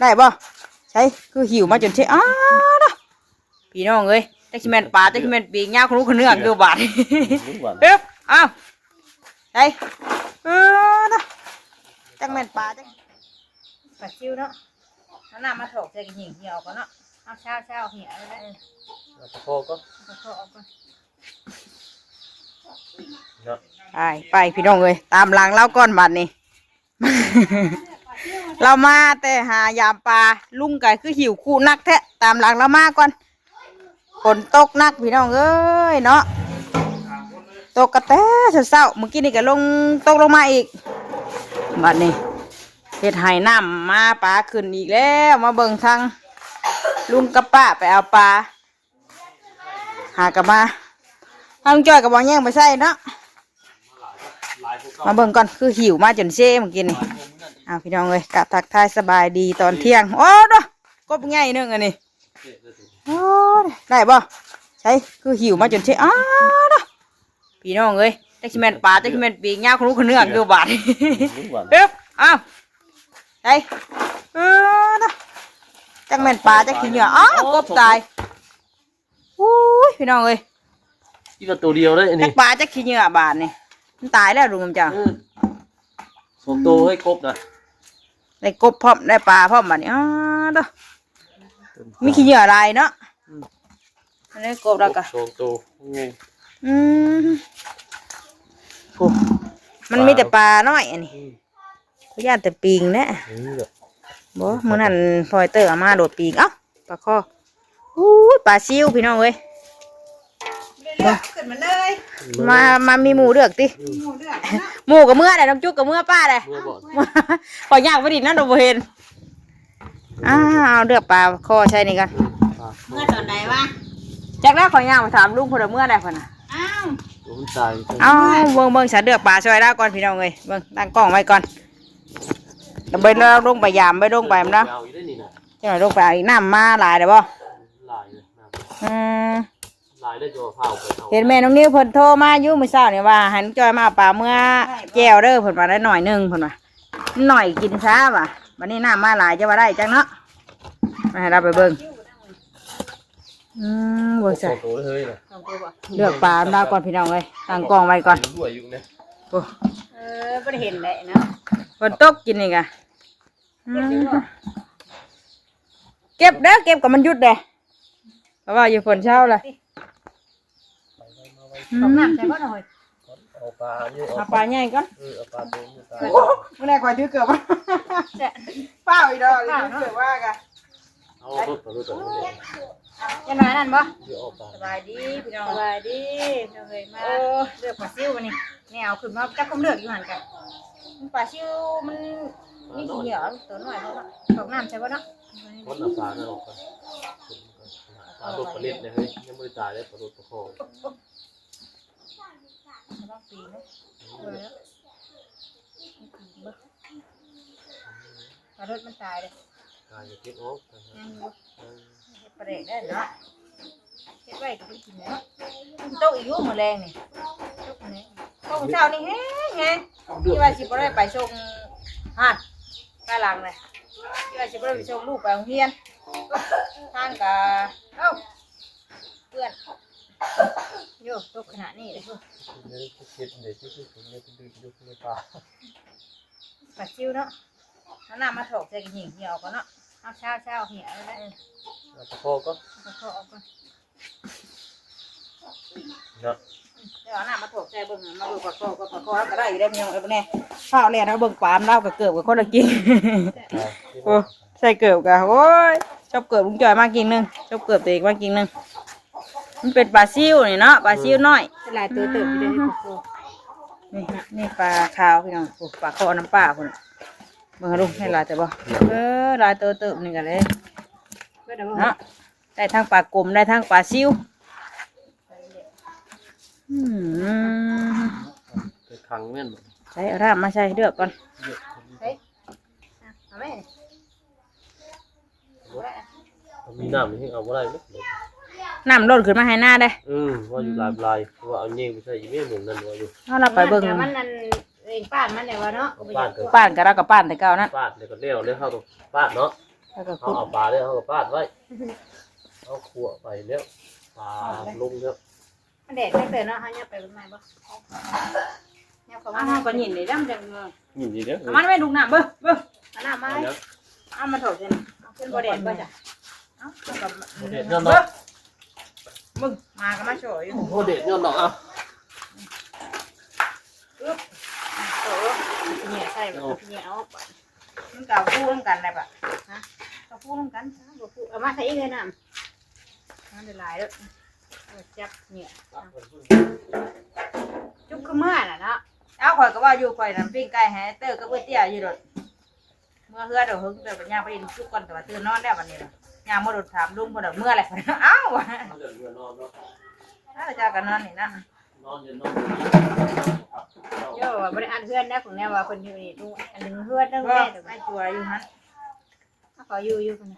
ได้บ่ใช่คือหิวมาจนเช่อ้าเนาะพี่น้องเอ้ยจักสิแม่นปลาจักสิแม่นปีกยาวของลูกคนเนื้อกอยู่บาดรู้ก่อนปึ๊บอ้าวไปเออเนาะจักแม่นปลาจักปลาซิวเนาะเอาน้ำมาถกใส่กระหิ่งเหี่ยวก่อนเนาะเอาเช้าเช้าเหี่ยวแล้วได้เอาตะโพก็เอาเข้าออกก่อนเนาะไปไปพี่น้องเอ้ยตามหลังเล่าก้อนบัดนี่ เรามาแต่หายามปลาลุงไก่คือหิวคู่นักแท้ตามหลังเรามาก่อนฝนตกนักพี่น้องเอ้ยเนาะตกกระแตเศร้าเมื่อกี้นี่ก็ลงตกลงมาอีกบัดนี้เฮ็ดไห้น้ำมาปลาขึ้นอีกแล้วมาเบิ่งทางลุงกับป้าไปเอาปลาหากลับมาทางจ้อยกับบอลแย่งไปใส่เนาะมาเบิ่งก่อนคือหิวมาจนเซ่เมื่อกี้นี่ อ้าวพี่น้องเลยกะทักทายสบายดีตอนเที่ยงโอ้ดกบง่ายหนึงอันนี้โอ้ยได้บ่ใช่คือหิวมาจนเซ่อ้าวดพี่น้องเอ้ยจักสิแม่นปลาจักสิแม่นปีกยาวของลูกคนเนื้อกอยู่บาดรู้ก่อนปึ๊บอ้าวใช่เออดจักแม่นปลาจักขี้เหงื่ออ้าวกบตายอุ้ยพี่น้องเอ้ยที่ก็ตัวเดียวเลยอันจันี้กปลาจักขี้เหงื่อบาดนี่มันตายแล้วลุงกำจังเออสองตัวให้ครบนะ ได้กบพร้อมได้ปลาพร้อมบัดนี้อ้าเด้อมีขี้เหยื่ออะไรเนาะอันนี้กบแล้วก็สองตัวงงอืมโอ้มันมีแต่ปลาน้อยอันนี้อืมเขาย่านแต่ปิงแนะนี่แหละบ่มื้อนั้นพลอยเตอร์เอามาโดดปิงเอ้าปลาคออู้ยปลาซิวพี่น้องเอ้ยขึ้นมาเลยมามามีหมูเลือกติหมูเดือดหมูกับเมื่อได้น้องจุกกับเมื่อป้าได้เมื่อบ่อนขอยากบ่ดินั่นบ่เห็นอ้าวเอาเลือกปลาคอใช่นี่กันเมื่อตอนไหนวะจากแล้วขอยย่างมาถามลุงพลเมื่อได้พนน่ะอ้าวตัวมันตายเอาเบิ่งเบิ่งสาเดือกปลาช่วยแล้วก่อนพี่น้องเอ้ยเบิ่งตั้งกล้องไว้ก่อนแล้วไปเราลงไปยามไปลงไปมันเนาะเอาอยู่ได้นี่นะจังหน่อยลงไปเอาอีกน้ำมาหลายเด้อบ่ลายเลยนะอืม ลายได้จะมาเผาไปเอาเห็นแม่น้องนิ้วเพิ่นโทรมาอยู่มื้อเช้านี่ว่าให้น้องจอยมาเอาปลาเมื่อแก้วเด้อเพิ่นมาได้หน่อยหนึงเพิ่นว่าหน่อยกินช้าว่ะวันนี้น้ำมาหลายจะว่าได้จังเนาะมาให้เราไปเบิ่งอืมเบิ่งสซะองตัวเลยนะเลือกปลามาก่อนพี่น้องเอ้ยตั้งกล้องไว้ก่อนด้วยอยู่เนี่ยโอ้เออไม่ได้เห็นเลยเนาะฝนตกกินนี่กะอืมเก็บเด้อเก็บกับมันหยุดเด้เพราะว่าอยู่ฝนเช้าเลย ของน้ำใช่ป่ะหน่อยเอาปลาเยอะเอาปลาใหญ่ก่อนเออเอาปลาตัวนี้ตายเมื่อไรก่อนถือเกือบเป้าอีดอกเลยถือเกือบว่ากะเอารถเอารถเอารถจะมานั่นบ่เดี๋ยวเอาปลาสบายดีพี่น้องสบายดีเราเคยมาเลือกปลาซิวมานี่นี่เอาขึ้นมาจักคมเลือกอยู่หันกันปลาซิวมันนี่ขี้เหนียวตัวหน่อยเพราะว่าของน้ำใช่ป่ะเนาะคนเอาปลานั่นออกไปปลาลูกปลาเล็ดเนี่ยเฮ้ยยังไม่ได้ตายเลยปลาลูกปลาคอ ต้องปีนนะปลารถมันตายเลยตายจะเก็บออกยังอยู่ปลาเด็กได้เนาะเก็บไว้ก็ไม่กินเนาะโต๊ะอีกยู่หมดแรงนี่โต๊ะนี้โต๊ะเช้านี่แห้งไงที่ว่าสิบได้ไปส่งหัดไปหลังเลยที่ว่าสิบได้ไปส่งลูกไปโรงเรียนท่างกะเอ้าเพื่อน โยตกขนาดนี้เลยเดี๋ยวเก็บเดี๋ยวที่ที่ผมเนี่ยจะดูดูในปลาปัดชิวเนาะเอาน้ำมาถกใส่กระหิ่งเหี่ยวก่อนเนาะเอาเช้าเช้าเหี่ยวแล้วได้เอาตะโพก็เอาเข้าออกก่อนเนาะเดี๋ยวเอาน้ำมาถกใจเบิ่งมาเบิ่งปลาคอก็ปลาคอแล้วก็ได้อยู่ได้พี่น้องเอ้ยบ่แน่ข้าวแล่นเอาเบิ่งปลามเล่ากับเกือบกับคนละกิ่งโอ้ใส่เกือบกะโอ้ยชอบเกือบลุงจอยมากกิ่งหนึงชอบเกือบตัวเองมากกิ่งหนึง มันเป็นปลาซิวนี่เนาะปลาซิวน้อยหลายตัวเติบอยู่เลยนี่โอ้นี่นี่ปลาขาวพี่น้องโอ้ปลาคอน้ำปลาคนน่ะเบิ่งให้ลุงให้หลายแต่บ่เออหลายตัวเติบนี่กันเลยเพื่อนเอาเนาะได้ทั้งปลากลมได้ทั้งปลาซิวอืมไปขังแม่นบ่ใช้เอาร่ามมาใช้เลือกก่อนเฮ้ยเอาไหมมีน้ำนี่เอาบ่ได้ไหม น้ำล้นขึ้นมาให้หน้าได้อืมว่าอยู่ลายลายว่าเอาเงี้ยไปใส่ยี่เม่หมุนนั่นว่าอยู่เอาเราไปเบิ่งแต่มันนั่นเองป้านมันเนี่ยว่าเนาะเอาป้านเกิดป้านกับเรากับป้านแต่เก่านั้นป้านเดี๋ยวก็เลี้ยวเลี้ยวเข้าตรงป้านเนาะแล้วก็เอาขุดเอาปลาเนี่ยเอากับปาดไว้เอาขัวไปแล้วปลาลงแล้วมันแดดตั้งแต่เนาะฮะเนี่ยไปเป็นไงบ่เนี่ยเขาอ้ามาวก็ยินเลยดำจังเงยนี่ดีเด้อเอามันไม่ดุกน้ำเบ้อเบ้ออันน่ะมาเอาแล้วเอามาถอดเส้นขึ้นบ่แดดบ่จ้ะเอ้าเอากับเด็ดยอดเบ้เนาะอ มึงมาก็มาโชว์อยู่โอ้เด็ดยอดเนาะอะโอ้เนี่ยใช่บ่เนี่ยเอาไปมึงเก่าคู่ร่วมกันเลยปะเอาพูดกันบ่พูดเอามาใส่อีกเลยน้ำน้ำละลายแล้วจับเนี่ยจุ๊บขึ้นมาน่ะเนาะเอาข่อยก็ว่าอยู่ข่อยน้ำปิ้งไก่แฮเตอร์ก็เพื่อเตี้ยอยู่โดดเมื่อเฮือเดี๋ยวหึงเดี๋ยวปัญญาไปดินทุกคนแต่ว่าตื่นนอนได้วันนี้ล่ะ ยามมาโดดถามลุงบ่ดอกเมื่อไรเอ้าเดี๋ยวเดี๋ยวนอนเนาะถ้าจะกันนอนนี่นะนอนเย็นนอนโย่บ่ได้อันเพื่อนนะของแนวว่าคนอยู่นี่ดูอันนึงเพื่อนนึงก็แม่แต่ไม่จัวอยู่ฮันขออยู่อยู่คน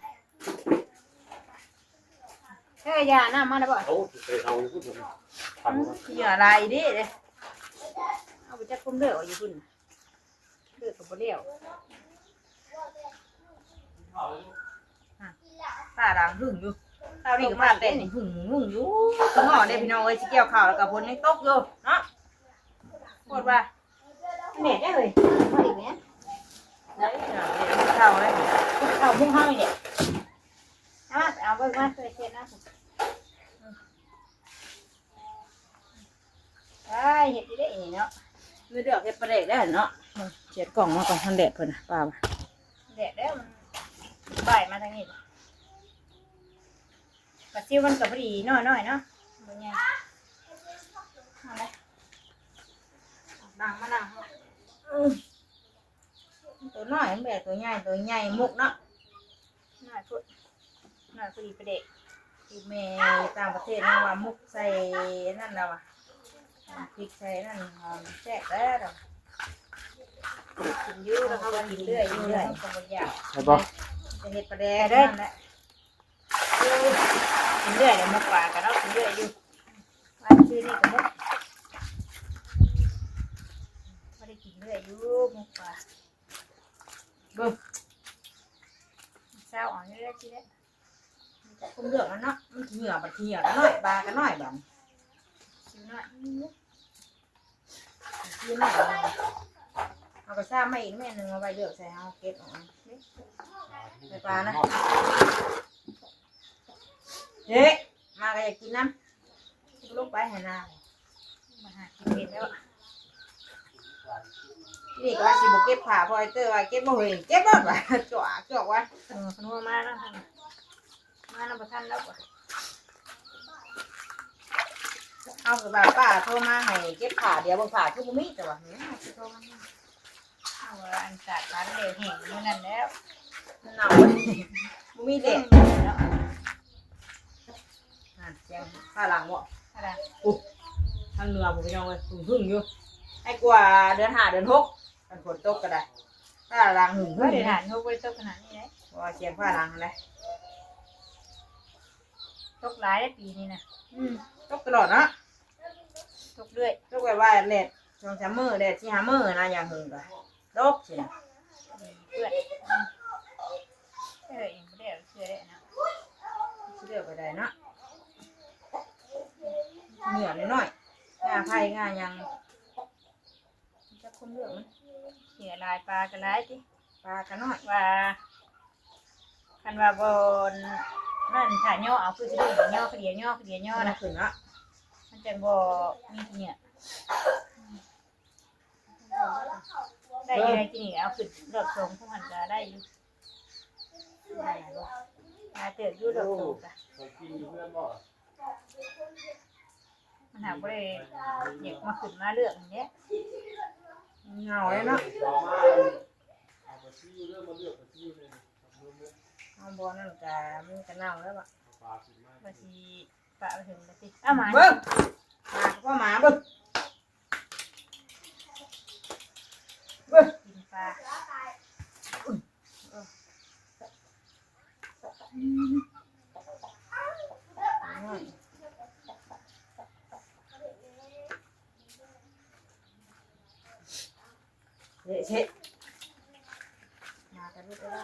เฮ้ยยาน้ำมาแล้วบ่เอาไปเอาพูดถึงพันเหยื่อลายดิเด้เอาไปจักคุมเลือดอยู่คุณเลือดกับบ่เลี้ยว ตาด่างหึ่งอยู่เท่านี้ก็มาเต้นหึ่งหึ่งอยู่ถึงห่อเนี่ยพี่น้องเอ้ยสิเกี่ยวข่าวแล้วกับผลยังตกอยู่เนาะพูดว่าเน็ตได้เลยมาอีกแล้วเดี๋ยวข่าวเลยเอาพุ่งห้องนี่เอามาเอาไปมาเคยเช็ดนะไอ้เห็ดได้เนาะมือเดือกเฮ็ดประเด็กได้เนาะเช็ดกล่องมาก่อนทันแดดเพิ่นน่ะป้าแดดแล้วมันบ่ายมาทางนี้ กระซิวมันกับพอดีน้อยๆเนาะบ่ใหญ่เอาเลยนั่งมานั่งตัวน้อยมันแบบตัวใหญ่ตัวใหญ่มุกเนาะน้อยพุ่นน้อยพอดีประเด็กที่แม่ต่างประเทศนี่ว่ามุกใส่นั่นแล้วอะพริกใส่นั่นหอมแซ่บแล้ว กินอยืดแล้วเขาก็กินเรื่อยอยู่เรื่อยก็บ่อยากใช่ปะจะเฮ็ดประเด็กนั่นแหละ กินเรื่อยเดี๋ยวมากกว่ากันเนาะกินเรื่อยอยู่วันชื่อนี่ก็บ่ไม่ได้กินเรื่อยอยู่มากกว่าเบิ่งเศร้าอ่อนเรื่อยๆทีเด้คุ้มเดือกแล้วเนาะมันเหงื่อบัดเหงื่อกันน้อยปลากันน้อยแบบชิวหน่อยที่น้อยเอากระซ่ามาอีกแม่หนึ่งเอาไว้เลือกใส่เอาเก็บออกใส่ปลานะ เย้มาก็อยากกินน้ำลูกไปให้นามาหากินเผ็ดแล้วนี่ก็ว่าสิบ่เก็บผ้าพอไอเตอร์ว่าเก็บบ่เห็นเก็บบ่ว่าจ่อจ่อว่าเออขนมมาแล้วท่านมาแล้วประทันแล้วกว่าเอากับว่าป้าโทรมาให้เก็บผ้าเดี๋ยวบ่ผ้าคือบ่มีแต่ว่าเนี่ยสิโทรมาเอาอันสาดร้านเร็วแห่งมื่อนั้นแล้วมันหนาวบ่มีเด็กแล้วอะเสี ยงผ้าหลังบ่อะไรทางเหนือบ่พี่น้องเอ้ยหึ่งหึ่งอยู่ให้กว่าเดือนห้าเดือนหกมันฝนตกก็ได้ผ้าหลังหึ่งหึ่ก็งเดี๋ยวนะทานเขาไปตกขนาดนี้เลยเพราะว่าเสียงผ้าหลังนั่นแหละตกหลายได้ปีนี้นะอืมตกตลอดเนาะตกเรื่อยตกไว้ว่าแดดสองสามมื้อแดดสี่ห้ามื้อนะอย่างหึ่งก็ตกสินะ เพื่อนเออเองไม่ได้เชื่อได้นะ สิเลือกไปได้เนาะเหงื่อน้อยๆงาไผ่งาห ยังจะคนเลือกมันเสียลายปลากันลายจิปลากันน้อยว่าคันว่าบนนั่นถ่ายย่อเอาคือจะดูย่อเดียวย่อเดียวย่อเอานะนะขึ้นเนาะมันจะบ่มีเนี่ยได้ยังไงกินนี่เอาขึ้นดอกสงพวกมันจะได้อยู่ได้บ่มาเติบอยู่ดอกสงจ้ะ หาบ่ได้อยากมาขึ้นมาเลือกอย่างเงี้ยเหงาเลยเนาะเอามาเอาไปซื้อเรื่องมาเลือกไปซื้อเลยครับเรื่องเอาบอนั่นกะมันกะเน่าแล้วอะปลาสิมาว่าสิปะไปถึงแล้วสิเอามาเบิ้งหมาก็หมาเบิ้งเบิ้ง เละเชะมากันลูกก็ได้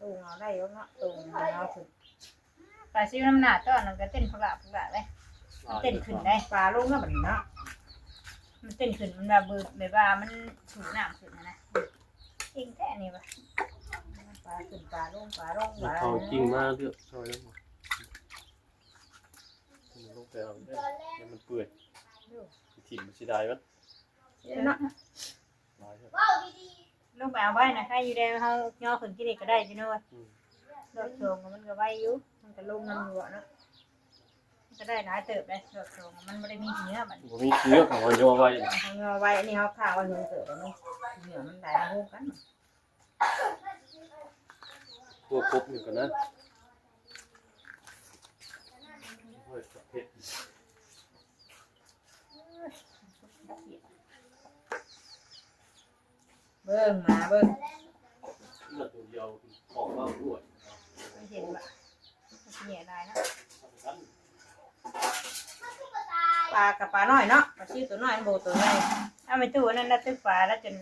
ตูงอได้ยกเนาะตูงเอาถึงปลาซิวน้ำหนาต้อนมันก็เต้นพกละพกละเลยมันเต้นขึ้นได้ปลาลูกเนาะแบบนี้เนาะมันเต้นขึ้นมันแบบเบื่อแบบว่ามันถูนามขึ้นนะนะเองแท้นี่ปะปลาขึ้นปลาลงปลาลงปลาทองจริงมากเลือกซอยแล้วหมดมันลงต่เอาได้มันเปื่อย ถิ่มมันสิได้มั้ยเนาะลายครับลูกไปเอาไว้นะใครอยู่ได้เขาย่อขึ้นกินอีกก็ได้พี่น้อยอืมดอกโชงมันก็ไว้อยู่มันก็ลงน้ำหัวเนาะมันก็ได้หลายเติบได้ดอกโชงมันไม่ได้มีเนื้อมันผมมีเชื้อของมันโยไว้เอาเงาไว้อันนี้เขาข้าววันนึงเกิดแล้วเนาะเหนือมันได้มาโฮกันตัวกบหนึ่งกันนะเฮ้ยเผ็ด เบิ่งมาเบิ่งเลือดตัวเดียวของมากด้วยไม่เห็นว่ามันเหนียวได้นะปลากับปลาน้อยเนาะปลาชื่อตัวน้อยมันโบตัวใหญ่ถ้าไม่ตู้นั่นน่ะตึกปลาแล้วจน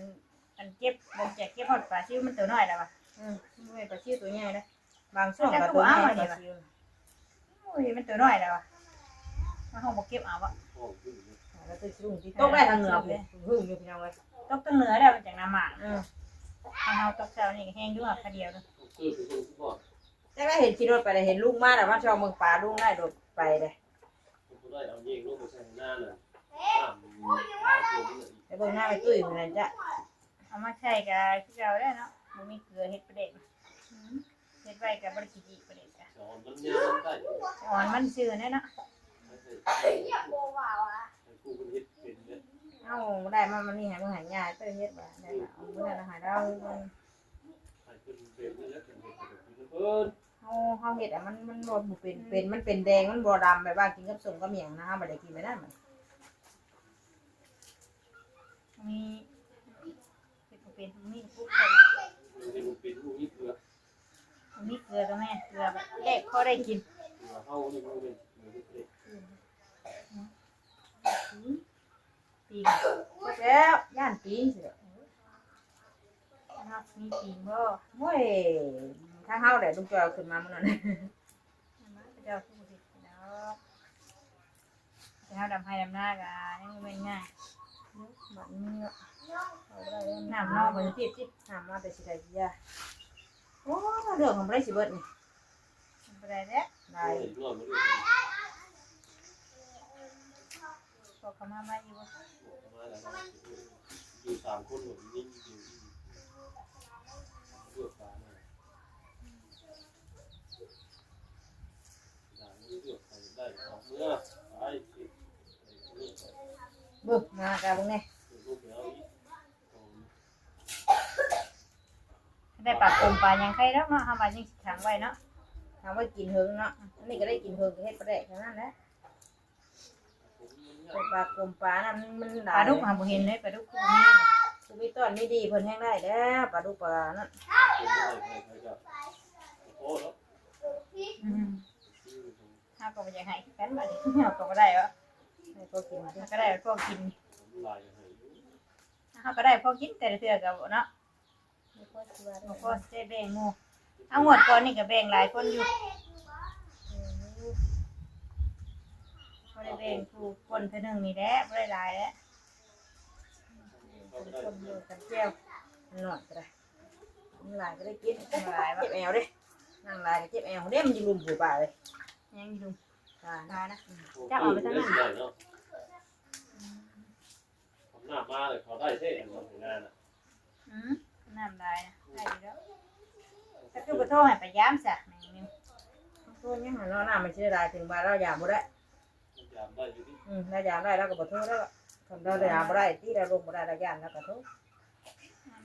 มันเก็บบ่แจกเก็บหอดปลาซิวมันตัวน้อยแล้ววะอืมไม่ปลาชื่อตัวใหญ่เลยบางช่วงกับตัวใหญ่ปลาชื่อโอ้ยมันตัวน้อยแล้ววะ มันห้องบ่เก็บเอาวะแล้วตัวชุ่มที่ตกได้ทางเหนือผมหึ่งอยู่พี่น้องเลยตกตั้งเหนือได้มันจากน้ำหมากอืมทางเฮาตกเช้านี่ก็แห้งอยู่อะคาเดียวเนาะแต่ก็เห็นขี่รถไปเลยเห็นลุงมาแต่ว่าชอบเมืองปลาลุงได้รถไปเลยได้เอาเย่งลูกไปใส่หน้าน่ะน้ำมันหายตัวนี่อีกแต่เบิ่งหน้าไปตุ้ยเหมือนกันจ้ะเอามาใช้กับคือเราได้เนาะบ่มีเกลือเฮ็ดประเด็นเฮ็ดไว้กับบ่ได้กินอีกประเด็นจ้ะสอนมันยามได้อ่อนมั นซื่อแน่เนาะไอ้กูมันเฮ็ดเป็นเนี่ยเอาได้มามันนี่หายมันหายง่ายเต้ยเฮ็ดบ่ได้ละเอาเมื่อนั้นหายเราไอ้เป็นเป็นนี่แล้วเป็นเฮ็ดเป็นเพิ่นเฮาเฮาเฮ็ดอะมันมันบ่เป็นเป็นมันเป็นแดงมันบ่ดำแบบว่ากินกับส้มกับเมี่ยงนะบ่ได้กินไม่ได้มันมีเฮ็ดบ่เป็นมีปุ๊บใส่มันเป็นเป็นลูกนี่เกลือมีเกลือก็แม่เกลือแบบแรกพอได้กินเกลือเฮานี่มันเป็นเหมือนเด็ก ปีกแล้วย่านปีนสิเนาะมีปีกบ่โอ้ยถ้าเฮาได้ลุงจอยขึ้นมามื้อนั้นเจ้าผู้สิเนาะแต่เฮาดำให้ดำหน้าก็ยังบ่แม่ง่ายบัดนี้นาะเอาได้แล้วน้ำนอกบ่สิบสิน้ำมาแต่สิได้ยาโอ้เรื่องของบ่ได้สิเบิดนี่บ่ได้แล้วได้ เห็นรอดมันด้วยพอเขามามาอยู่มาแล้วอยู่สามคนหมดนิ่งอยู่เลือกปลาหน่อยด่าไม่เลือกใครได้เอาเมื่อไปสิเบิ่งมากะเบิ่งแน่ลูกแล้วอีกได้ปลากลมปลายังไข่แล้วเนาะเฮามายังสิขังไว้เนาะถามว่ากินเฮิงเนาะอันนี้ก็ได้กินเฮิงก็เฮ็ดบ่ได้แค่นั้นแหละ เป็นปลากลมปลานั่นมันหปลาลายดุกหาบ่เห็นเลยปลาดุกคือมีบ่คือมีต้นมีดีเพิ่นแห้งได้แล้วปลาดุกปลานั่นโอ้แล้วอืมเฮาก็บ่อยากให้คือกันบัดนี้เฮาก็บ่ได้วะให้เขากินเฮาก็ได้พอกินลายให้เฮาก็ได้พอกินแต่ละเทื่อก็บ่เนาะไม่ค่อยสิว่าบ่พอสิได้แบ่งหมู่เอางวดก่อนนี่ก็แบ่งหลายคนอยู่ บ่ได้แบ่งผู้คนเทื่อหนึงนี่แหละบ่ได้หลายแล้วเป็นคนเดียวกันแก้วมันหน่อยก็ได้มันหลายก็ได้กินมันหลายเจ็บแอวเด้นั่งหลายก็เจ็บแอวเด้มันจะรุมผัวป่าเลยยังอยู่อ่าหลายนะได้เนาะหน้ามาเลยเขาได้เท่หมดงานอะอืมน้ำลายนะได้อยู่แล้วถ้าคือบ่โทรให้ไปย้ำซะแม่งนี่ตัวนี้หันเราหน้ามันชื่อได้ถึงบาเราอยากบ่ได้ ยามได้อยู่ที่อืมเราอยากได้เราก็บ่โทษแล้วทำเราได้หาบ่ได้ที่เราลงบ่ได้เราย่านแล้วก็โทษ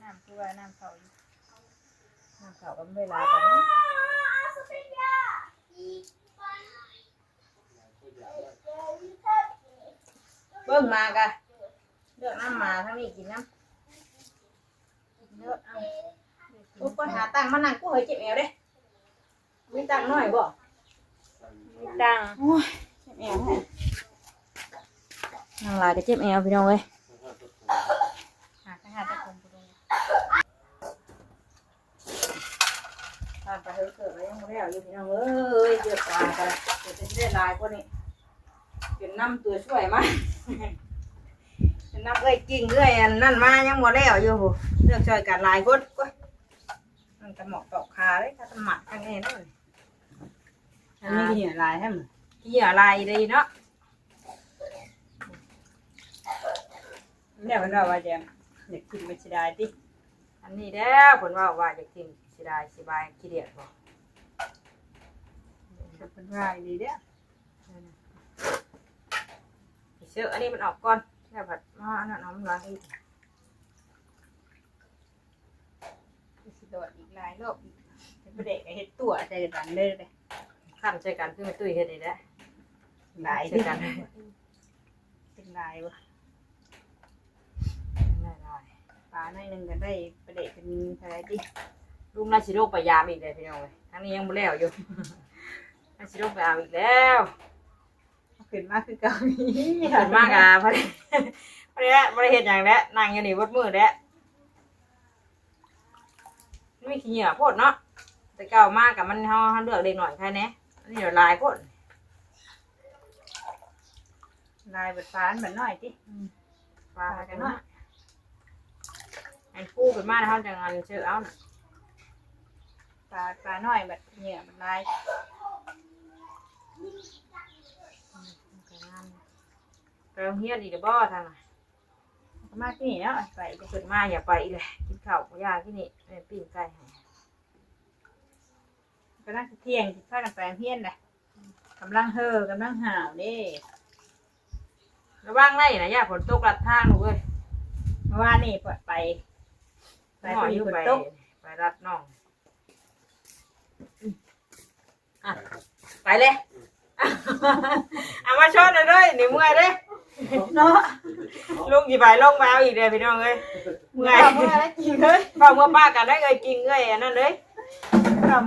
น้ำคือว่าน้ำเขาอยู่น้ำเขาก็ไม่เวลากันนะก็ยามได้เบิ่งมากะเลือกน้ำมาทั้งนี้กินน้ำเยอะเอากูก็หาตังค์มานั่งกูเฮ้ยเจ็บแอวเด้มีตังค์น้อยบ่มีตังค์ เอวให้นั่งลายก็เจ็บแอวพี่น้องเว้ยหาทางหาตะกงกูดูพาานไปเฮ้ยเกิดแล้วยังไม่ได้เอาอยู่พี่น้องเอ้ยเดือดตากันเดี๋ยวจะได้ลายพวกนี้เป็นน้ำตัวช่วยมาเป็นน้ำเอ้ยกิ่งเอ้ยนั่นมายังบ่ได้เอาอยู่เลือกช่วยกันลายคนก็มันจะเหมาะตอกคาเลยถ้าจะหมักกันเองนั่นอันนี้กี่เหยื่อลายให้มั้ยกี่ เหยื่อลายดีเนาะเนี่ยมันว่าว่าจะอยากกินไม่สิได้ติอันนี้แล้วผลว่าว่าจะกินสิได้สิบายขี้เดียดบ่เป็นว่าดีเด้อเชื่ออันนี้มันออกก่อนแล้วผัดมาอันนั้นน้ำล้างอีกสิโดดอีกหลายรอบอีกเป็นเด็กเฮ็ดตัวใจกันเลยเลยขั้นใส่กันคือไม่ตุ้ยเฮ็ดได้แล้ว หลายใส่กันเป็นหลายวะหลายหลายปลาหน่อยหนึงก็ได้ประเด็กเป็นอะไรดิลุงนาชิโรคไปยามอีกเลยพี่น้องเลยทั้งนี้ยังบ่แล้วอยู่นาชิโรคไปยามอีกแล้วขึ้นมากคือเก่าขึ้นมากอะพอดีพอดีพอดีเห็นอย่างแล้วนั่งอยู่นี่วดมือแล้วไม่ขี้เหงื่อโพดเนาะแต่เก่ามากกับมันเขาเลือกเด็กหน่อยแค่นี้อันนี้เดี๋ยวลายโพด ลายแบบฟ้านแบบน้อยจิฟ้ากันน้อยอันคู่เป็นมาเขาจะงานเชื่อเอาน่ะปลาปลาน้อยแบบเหยื่อมันลายไปโรงเรียนอีกบ่ทางน่ะมาที่นี่เนาะไปจะขึ้นมาอย่าไปเลยกินข้าวกับยาที่นี่แม่ปิ้งไก่ให้ก็นั่งเที่ยงกินข้าวกันไปโรงเรียนเลยกำลังเฮ่อกำลังห่าวเด้ ระวังไล่นะย่าฝนตกลัดทางหนูเว้ยเมื่อวานนี่เปิดไป ไปพอดีฝนตกไปรัดน้องอะไปเลย เอามาชนเลยด้วยนี่เมื่อยเด้เนาะลุงกี่ไปลงมาเอาอีกเดี๋ยวพี่น้องเอ้ยเมื่อยเมื่อไรกินเลยป้าเมื่อป้ากันได้เอ้ยกินเอ้ยอันนั้นเลย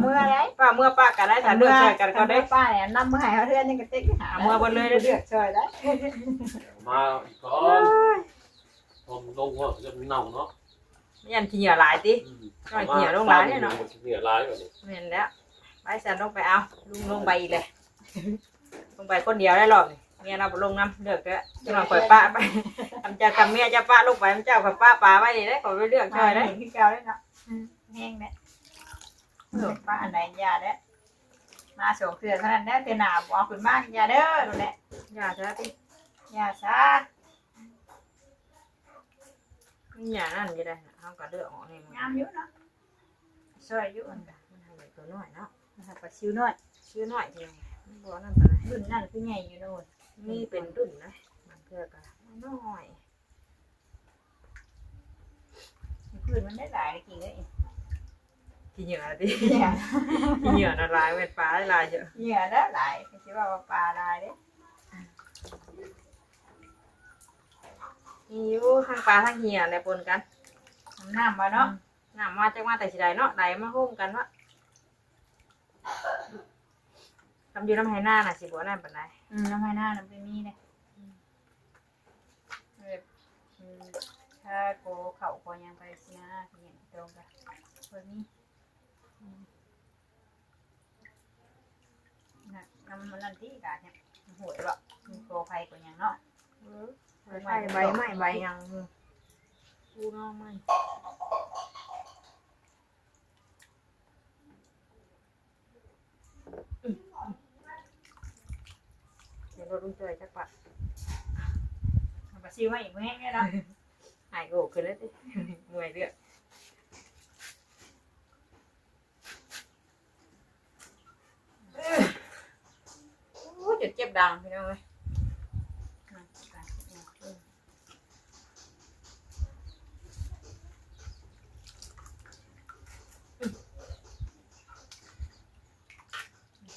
เมื่อไรป้าเมื่อป้ากันได้ถ้าเลือกช่วยกันก็ได้ ป้าเนี่ยนำมือหายเขาเทือนยังกระติกหาเมื่อบนเลยเด้อ เลือกช่วยได้มาอีกก่อนผมลงว่าจะเน่าเนาะยันขี้เหนียวหลายติก็เหี่ยวลงร้านเนี่ยเนาะเหี่ยวร้ายกว่านี้เห็นแล้วไปสันลงไปเอาลุงลงไปอีกเลย ลงไปคนเดียวได้หรอกนี่เมียเราบ่ลงน้ำเลือกแล้วจะมาปล่อยป้าไปทำเจะกับเมียเจะป้าลงไปทำเจ้ากับป้าป้าไว้นี่ได้ขอไปเลือกช่วยได้เห็นที่เก่าได้เนาะแห้งเนี่ย ป้าอันไหนยาเด้มาส่งเสือเท่านั้นแน่เตียหนาบอกคุณมากยาเด้อดูแหละอย่าซะติยาซาอย่านั่นก็ได้นะเขาก็เลือกออกนี่มันงามอยู่เนาะช่วยอยู่มันมันให้ตัวน้อยเนาะนะครับปลาชิวน้อยชื่อน้อยเพียงมันบ่นั่นปานใดรุ่นนั่นคือใหญ่อยู่โน่นมีเป็นรุ่นนะมันเพื่อกันน้อยพื้นมันได้หลายจริงเลย กินเหยื่อดิเนี่ยกินเหยื่อน่ะลายเป็นปลาได้ลายเยอะเหยื่อได้หลายไม่ใช่ว่าปลาลายเด้มีอยู่ทั้งปลาทั้งเหยื่อในปนกันน้ำมาเนาะน้ำมาจากมาแต่สิใดเนาะไหลมาหุ้มกันวะทำอยู่น้ำไห้หน้าน่ะสิบัวนั่นปานใดอืมน้ำให้หน้าน้ำเป็นมีเลยแบบอืมถ้าโกเขาโกยังไปสินะเห็นตรงกันแบบนี้อืม น่ะน้ำมันนั่นที่กาเนี่ยหวยหรอกมีโกไฟกว่ายังเนาะใบไม้ใบไม้ใบยังกูน้องไม่เดี๋ยวราลุ้นเจอจักปะมันก็ซิวมาอีกเมื่อไงเนาะหายโกขึ้นแล้วสิเมื่อยเรื่อยโอ้ย จุดเจ็บดังพี่น้องเลย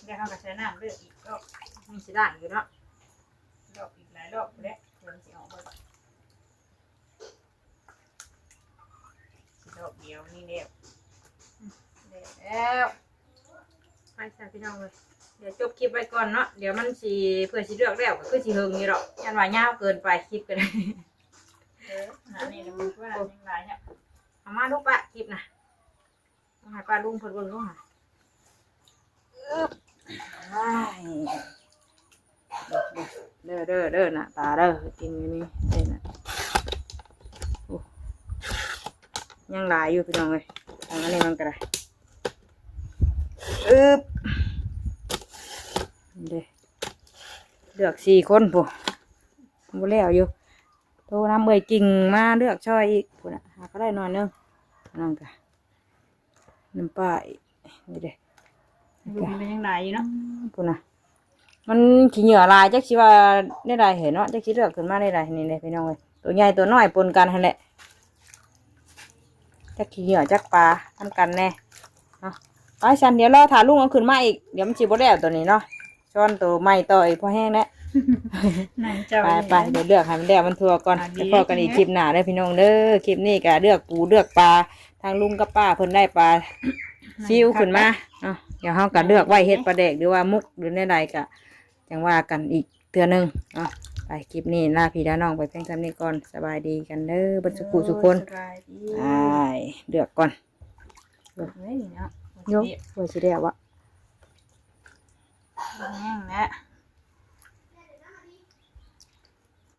เดี๋ยวเขาก็ใช้น้ำเลือกอีกรอบมีสิด่านอยู่เนาะรอบอีกหลายรอบแล้วเดี๋ยวมันจะออกมารอบเดียวนี่เดียวเดี๋ยวแล้วไปใส่พี่น้องเลย เดี๋ยวจบคลิปไว้ก่อนเนาะเดี๋ยวมันสีเพื่อสีเลือกแล้วก็คือสีเฮงนี่หรอกยันว่ายาวเกินไปคลิปก็ได้เออหานี่นะมันว่ายังหลยเนี่ยเอามาลูกปะคลิปนะต้องให้ป้าลุงเพิ่นเบิ่งลูกค่ะอ้าเด้อเด้อเด้อน่ะตาเด้อกินอันนี้เด้อน่ะยังหลายอยู่พี่น้องเลยอันนี้มันก็ได้อึบเด้อ เลือกสี่คนผู้บ่แล้วอยู่โทรน้ำเอ่ยกิ่งมาเลือกช่อยอีกผู้น่ะหาก็ได้หน่อยนึงนั่นก็น้ำปลาอีกนี่เด้อดูมันเป็นยังไงอยู่เนาะปุ่นน่ะมันขี้เหงื่อลายจักชิว่าได้ไรเห็นเนาะจักชิเลือกขึ้นมาได้ไรนี่เลยพี่น้องเลยตัวใหญ่ตัวน้อยปนกันหั่นแหละจักขี้เหงื่อจักปลาทำกันแน่เนาะไปฉันเดี๋ยวรอถ่าลุงเอาขึ้นมาอีกเดี๋ยวมันจีบแล้วตัวนี้เนาะ ช้อนตัวใหม่ต่ออีกพอแห้งแล้วนั่นเจ้าไปไปเดี๋ยวเลือกให้มันแล้วมันทั่วก่อนอะดีจะพอกันอีกคลิปหน้าได้อพี่น้องเด้อคลิปนี้ก็เลือกปูเลือกปลาทางลุงกับป้าเพิ่นได้ปลาซิวขึ้นมาเนาะเดี๋ยวเฮาก็เลือกไว้เฮ็ดปลาแดกหรือว่ามุกหรือในใดก็จังว่ากันอีกเทื่อหนึงเนาะไปคลิปนี้ลาพี่ลาน้องไปเพียงเท่านี้ก่อนสบายดีกันเด้อเบัดสุขุสุกคนสบายดีไปเลือกก่อนเฮ้ยเนาะยกว่าสิได้วะ แห้งแล้ว